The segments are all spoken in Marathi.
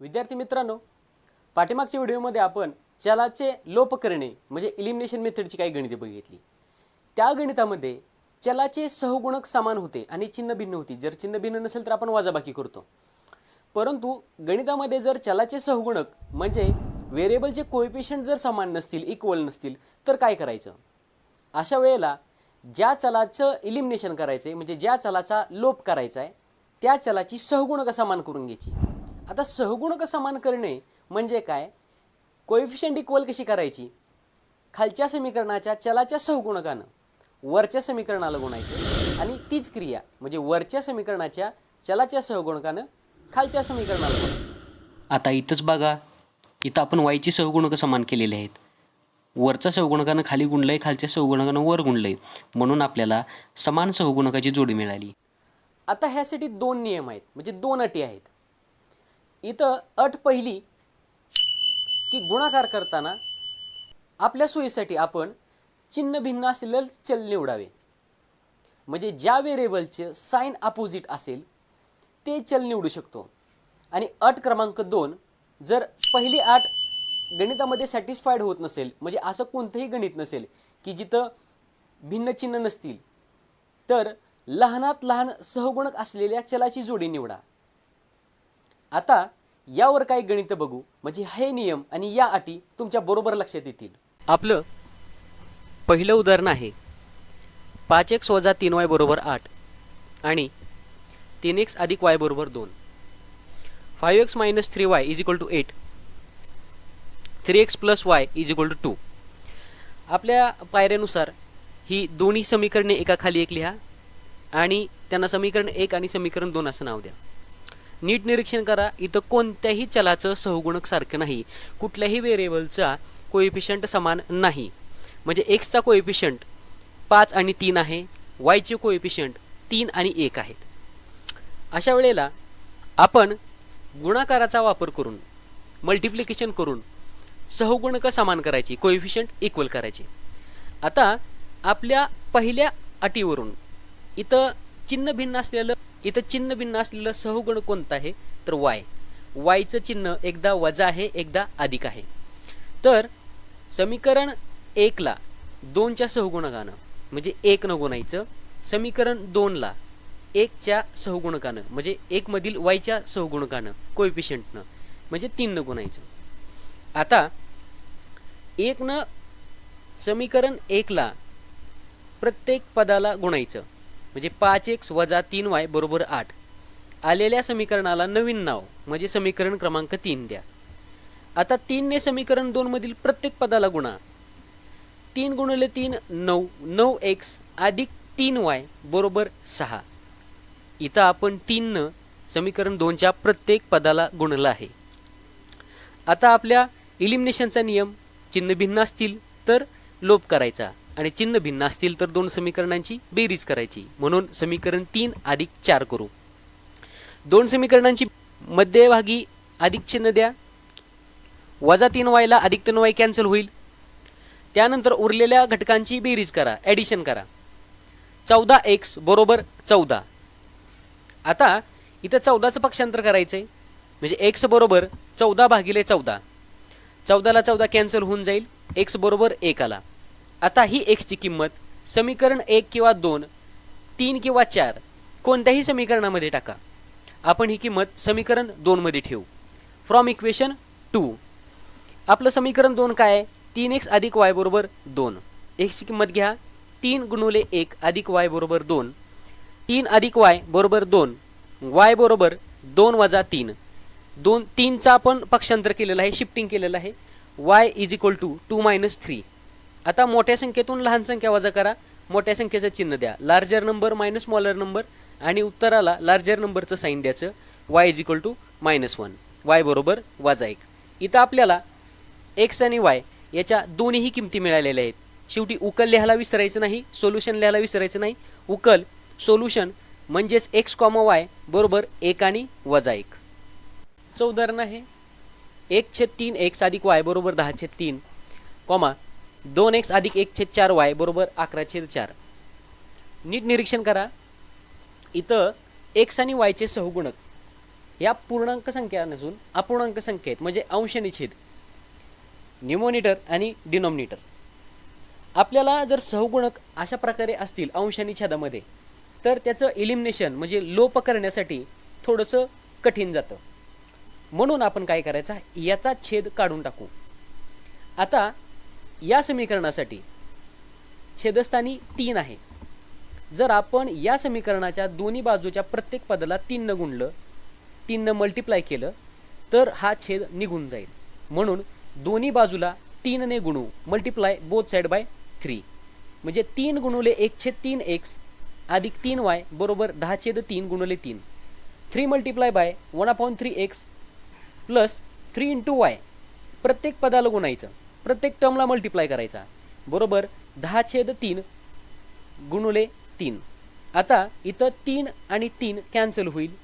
विद्यार्थी मित्रांनो पाठीमागच्या व्हिडिओमध्ये आपण चलाचे लोप करणे म्हणजे इलिमिनेशन मेथडची काही गणिते बघितली. त्या गणितामध्ये चलाचे सहगुणक समान होते आणि चिन्ह भिन्न होती. जर चिन्ह भिन्न नसेल तर आपण वजाबाकी करतो. परंतु गणितामध्ये जर चलाचे सहगुणक म्हणजे व्हेरिएबलचे कोएफिशियंट जर समान नसतील इक्वल नसतील तर काय करायचं? अशा वेळेला ज्या चलाचं इलिमिनेशन करायचं आहे म्हणजे ज्या चलाचा लोप करायचा आहे त्या चलाची सहगुणक समान करून घ्यायची. आता सहगुणक समान करणे म्हणजे काय? कोएफिशियंट इक्वल कशी करायची? खालच्या समीकरणाच्या चलाच्या सहगुणकानं. वरच्या समीकरणाला गुणायचं आणि तीच क्रिया म्हणजे वरच्या समीकरणाच्या चलाच्या सहगुणकानं खालच्या समीकरणाला गुणायचं. आता इथंच बघा इथं आपण वायची सहगुणकं समान केलेले आहेत? वरचा सहगुणकानं खाली गुणलंय खालच्या सहगुणकानं वर गुणलंय. म्हणून आपल्याला समान सहगुणकाची जोडी मिळाली. आता ह्यासाठी दोन नियम आहेत म्हणजे दोन अटी आहेत. इथं अट पहिली की गुणाकार करताना आपल्या सोयीसाठी आपण चिन्ह भिन्न असलेलं चल निवडावे. म्हणजे ज्या व्हेरिएबलचे साईन अपोजिट असेल ते चल निवडू शकतो. आणि अट क्रमांक दोन जर पहिली अट गणितामध्ये सॅटिस्फाईड होत नसेल म्हणजे असं कोणतंही गणित नसेल की जिथं भिन्न चिन्ह नसतील तर लहानात लहान सहगुणक असलेल्या चलाची जोडी निवडा. आता यावर काही गणित बघू. म्हणजे हे नियम आणि या अटी तुमच्या बरोबर लक्षात येतील. आपलं पहिलं उदाहरण आहे. पाच एक्स वजा तीन वाय बरोबर आठ आणि तीन एक्स अधिक वाय बरोबर दोन. Five x minus three y is equal to eight three x plus y is equal to two आपल्या पायऱ्यानुसार ही दोन्ही समीकरणे एकाखाली एक लिहा आणि त्यांना समीकरण एक आणि समीकरण दोन असं नाव द्या. नीट निरीक्षण करा. इथं कोणत्याही चलाचं सहगुणक सारखं नाही. कुठल्याही व्हेरिएबलचा कोएफिशंट समान नाही. म्हणजे एक्सचा कोएफिशंट पाच आणि तीन आहे. वायचे कोएफिशंट तीन आणि एक आहेत. अशा वेळेला आपण गुणाकाराचा वापर करून मल्टिप्लिकेशन करून सहगुणक समान करायची कोएफिशंट इक्वल करायची. आता आपल्या पहिल्या अटीवरून इथं चिन्ह भिन्न असलेलं इथं चिन्ह भिन्न असलेलं सहगुण कोणतं आहे? तर वाय. वायचं चिन्ह एकदा वजा आहे एकदा अधिक आहे. तर समीकरण एकला दोनच्या सहगुणकानं म्हणजे एक न गुणायचं समीकरण दोनला एकच्या सहगुणकानं म्हणजे एकमधील वायच्या सहगुणकानं कोएफिशियंटनं म्हणजे तीन न गुणायचं. आता एकनं समीकरण एकला प्रत्येक पदाला गुणायचं. म्हणजे पाच एक्स वजा तीन वाय बरोबर आठ. आलेल्या समीकरणाला नवीन नाव म्हणजे समीकरण क्रमांक तीन द्या. आता तीनने समीकरण दोनमधील प्रत्येक पदाला गुणा. तीन गुणले तीन नऊ नऊ एक्स अधिक तीन वाय बरोबर सहा. इथं आपण तीननं समीकरण दोनच्या प्रत्येक पदाला गुणलं आहे. आता आपल्या इलिमिनेशनचा नियम चिन्ह भिन्न असतील तर लोप करायचा. आणि चिन्ह भिन्न असतील तर दोन समीकरणांची बेरीज करायची. म्हणून समीकरण तीन अधिक चार करू. दोन समीकरणांची मध्यभागी अधिक चिन्ह द्या. वजा तीन वायला अधिक तीन वाय कॅन्सल होईल. त्यानंतर उरलेल्या घटकांची बेरीज करा. ॲडिशन करा. चौदा एक्स बरोबर चौदा. आता इथं चौदाचं पक्षांतर करायचं आहे म्हणजे एक्स बरोबर चौदा भागिले चौदा. चौदाला चौदा कॅन्सल होऊन जाईल. एक्स बरोबर एक आला. आता ही एक्सची किंमत समीकरण एक किंवा दोन तीन किंवा चार कोणत्याही समीकरणामध्ये टाका. आपण ही किंमत समीकरण दोनमध्ये ठेवू. फ्रॉम इक्वेशन टू आपलं समीकरण दोन काय आहे? तीन एक्स अधिक वाय बरोबर दोन. एक्सची किंमत घ्या. तीन गुणुले एक अधिक वाय बरोबर दोन. तीन अधिक वाय बरोबर दोन. वाय बरोबर दोन वजा तीन. दोन तीनचा आपण पक्षांतर केलेलं आहे शिफ्टिंग केलेलं आहे. Y is equal to two minus three आता मोठ्या संख्येतून लहान संख्या वजा करा. मोठ्या संख्येचं चिन्ह द्या. Larger number minus smaller number आणि उत्तराला लार्जर नंबरचं साईन द्यायचं. Y is equal to minus one y बरोबर वजा एक. इथं आपल्याला एक्स आणि वाय याच्या दोन्हीही किमती मिळालेल्या आहेत. शेवटी उकल लिहायला विसरायचं नाही सोल्युशन लिहायला विसरायचं नाही. उकल सोल्युशन म्हणजेच एक्स कॉमा वाय बरोबर एक आणि वजा एक. चं उदाहरण आहे. एक छेद तीन एक्स अधिक वाय बरोबर दहा छेद तीन कॉमा दोन एक्स अधिक एक छेद चार वाय बरोबर अकरा छेद चार. नीट निरीक्षण करा. इथं एक्स आणि वायचे सहगुणक. या पूर्णांक संख्या नसून अपूर्णांक संख्या आहेत म्हणजे अंश आणि छेद. न्युमोनिटर आणि डिनॉमिनेटर आपल्याला जर सहगुणक अशा प्रकारे असतील अंश आणि छेदामध्ये तर त्याचं इलिमिनेशन म्हणजे लोप करण्यासाठी थोडंसं कठीण जातं. म्हणून आपण काय करायचं याचा छेद काढून टाकू. आता या समीकरणासाठी छेदस्थानी तीन आहे. जर आपण या समीकरणाच्या दोन्ही बाजूच्या प्रत्येक पदाला तीननं गुणलं तीननं मल्टिप्लाय केलं तर हा छेद निघून जाईल. म्हणून दोन्ही बाजूला तीनने गुणू multiply both side by three म्हणजे तीन गुणुले एक छेद तीन एक्स अधिक तीन वाय बरोबर दहा छेद तीन गुणुले तीन. Three multiply by one upon three x plus three into y प्रत्येक पदाला गुणायचं. प्रत्येक टर्मला मल्टिप्लाय करायचा. बरोबर? दहा छेद तीन गुणुले तीन. आता इथं तीन आणि तीन कॅन्सल होईल.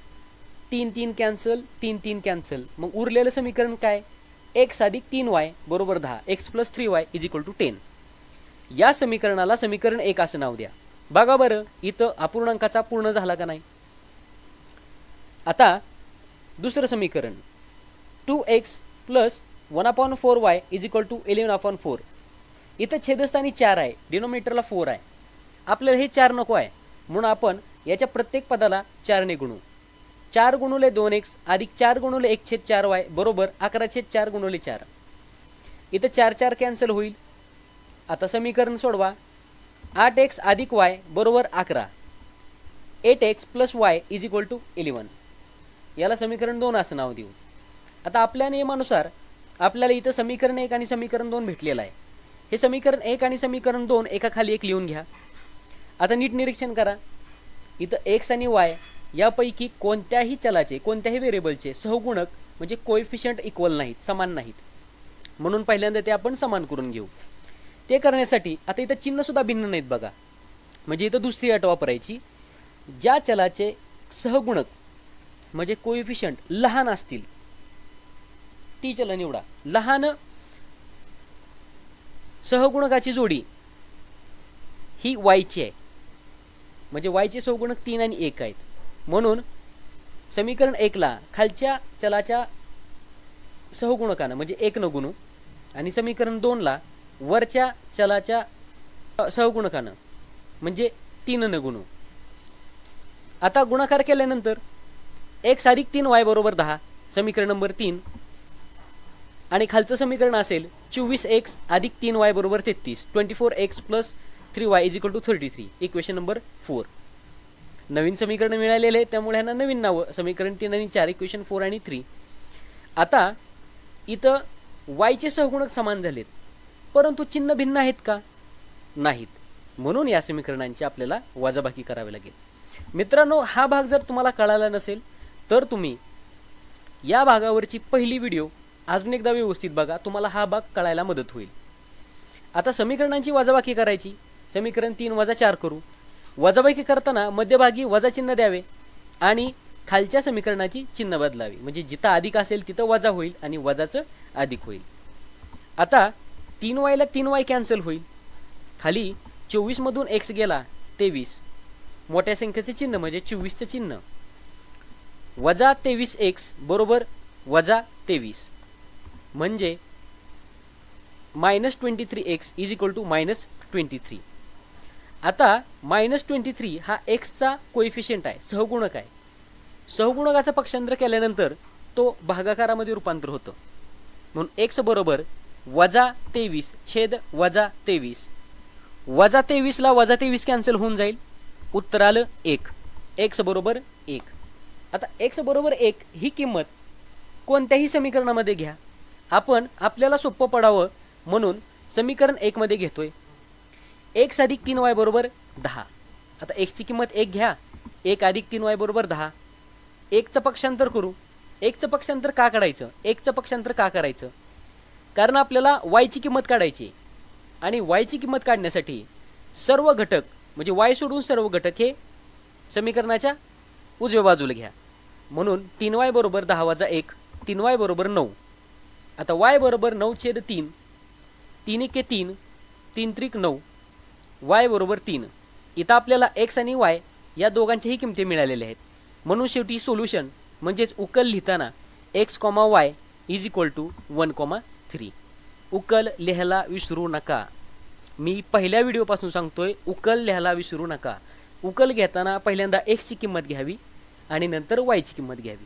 तीन तीन कॅन्सल तीन तीन कॅन्सल मग उरलेलं समीकरण काय? एक्स अधिक तीन वाय बरोबर दहा. X plus three y is equal to ten या समीकरणाला समीकरण एक असं नाव द्या. बघा बरं इथं अपूर्णांकाचा पूर्ण झाला का नाही? आता दुसरं समीकरण. Two x plus one upon four y is equal to eleven upon four इथं छेदस्थानी चार आहे डिनोमिनेटरला फोर आहे. आपल्याला हे चार नको आहे. म्हणून आपण याच्या प्रत्येक पदाला चारने गुणू चार गुणुले दोन एक्स अधिक चार गुणुले एक छेद चार वाय बरोबर अकरा छेद चार गुणुले चार. इथं चार चार कॅन्सल होईल. आता समीकरण सोडवा. आठ एक्स अधिक वाय बरोबर अकरा. Eight x plus y is equal to eleven याला समीकरण दोन असं नाव देऊ. आता आपल्या नियमानुसार आपल्याला इथं समीकरण एक आणि समीकरण दोन भेटलेलं आहे. हे समीकरण एक आणि समीकरण दोन एका खाली एक लिहून घ्या. आता नीट निरीक्षण करा. इथं एक्स आणि वाय यापैकी कोणत्याही चलाचे कोणत्याही व्हेरिएबलचे सहगुणक म्हणजे कोएफिशियंट इक्वल नाहीत समान नाहीत. म्हणून पहिल्यांदा ते आपण समान करून घेऊ. ते करण्यासाठी आता इथं चिन्हसुद्धा भिन्न नाहीत बघा. म्हणजे इथं दुसरी अट वापरायची. ज्या चलाचे सहगुणक म्हणजे कोएफिशियंट लहान असतील ती चल निवडा. लहान सहगुणकाची जोडी ही वायची आहे. म्हणजे वायचे सहगुणक तीन आणि एक आहेत. म्हणून समीकरण एकला खालच्या चलाच्या सहगुणकानं म्हणजे एक न गुणू आणि समीकरण दोनला वरच्या चलाच्या सहगुणकानं म्हणजे तीन न गुणू. आता गुणाकार केल्यानंतर एक साधिक तीन वाय बरोबर दहा समीकरण नंबर तीन. आणि खालचं समीकरण असेल चोवीस एक्स अधिक तीन वाय बरोबर तेहतीस. Twenty four x plus three y is equal to thirty three. Equation number four. नवीन समीकरण मिळालेले आहे त्यामुळे ह्यांना नवीन नावं. समीकरण तीन आणि चार इक्वेशन फोर आणि थ्री. आता इथं वायचे सहगुणक समान झालेत परंतु चिन्ह भिन्न आहेत का? नाहीत. म्हणून या समीकरणांची आपल्याला वाजाबाकी करावी लागेल. मित्रांनो हा भाग जर तुम्हाला कळाला नसेल तर तुम्ही या भागावरची पहिली व्हिडिओ अजून एकदा व्यवस्थित बघा तुम्हाला हा भाग कळायला मदत होईल. आता समीकरणांची वजाबाकी करायची. समीकरण तीन वजा चार करू. वजाबाकी करताना मध्यभागी वजा चिन्ह द्यावे आणि खालच्या समीकरणाची चिन्ह बदलावी. म्हणजे जिथं अधिक असेल तिथं वजा होईल आणि वजाचं अधिक होईल. आता तीन वायला तीन वाय कॅन्सल होईल. खाली चोवीसमधून एक्स गेला तेवीस. मोठ्या संख्येचे चिन्ह म्हणजे चोवीसचं चिन्ह. वजा तेवीस एक्स बरोबर वजा तेवीस. म्हणजे minus twenty three x is equal to minus twenty three आता मायनस ट्वेंटी थ्री हा एक्सचा कोइफिशियंट आहे. सहगुणक आहे. सहगुणकाचं पक्षांतर केल्यानंतर तो भागाकारामध्ये रूपांतर होतं. म्हणून एक्स बरोबर वजा तेवीस छेद वजा तेवीस. वजा तेवीसला वजा तेवीस कॅन्सल होऊन जाईल. उत्तर आलं एक. एक्स बरोबर एक. आता एक्स बरोबर एक ही किंमत कोणत्याही समीकरणामध्ये घ्या. आपण आपल्याला सोपं पडावं म्हणून समीकरण एकमध्ये घेतोय. एक अधिक तीन वाय बरोबर दहा. आता एक्सची किंमत एक घ्या. एक अधिक तीन वाय बरोबर दहा. एकचं पक्षांतर करू. एकचं पक्षांतर का काढायचं? एकचं पक्षांतर का करायचं? कारण आपल्याला वायची किंमत काढायची आणि वायची किंमत काढण्यासाठी सर्व घटक म्हणजे वाय सोडून सर्व घटक हे समीकरणाच्या उजव्या बाजूला घ्या. म्हणून तीन वाय बरोबर दहा वाजा एक तीन वाय बरोबर नऊ. आता वाय बरोबर नऊ छेद तीन तीन एके तीन तीन त्रिक नऊ वाय बरोबर तीन. इथं आपल्याला एक्स आणि वाय या दोघांच्याही किमती मिळालेल्या आहेत. म्हणून शेवटी सोल्युशन म्हणजेच उकल लिहिताना x comma y is equal to one comma three उकल लिहायला विसरू नका. मी पहिल्या व्हिडिओपासून सांगतोय उकल लिहायला विसरू नका. उकल घेताना पहिल्यांदा एक्सची किंमत घ्यावी आणि नंतर वायची किंमत घ्यावी.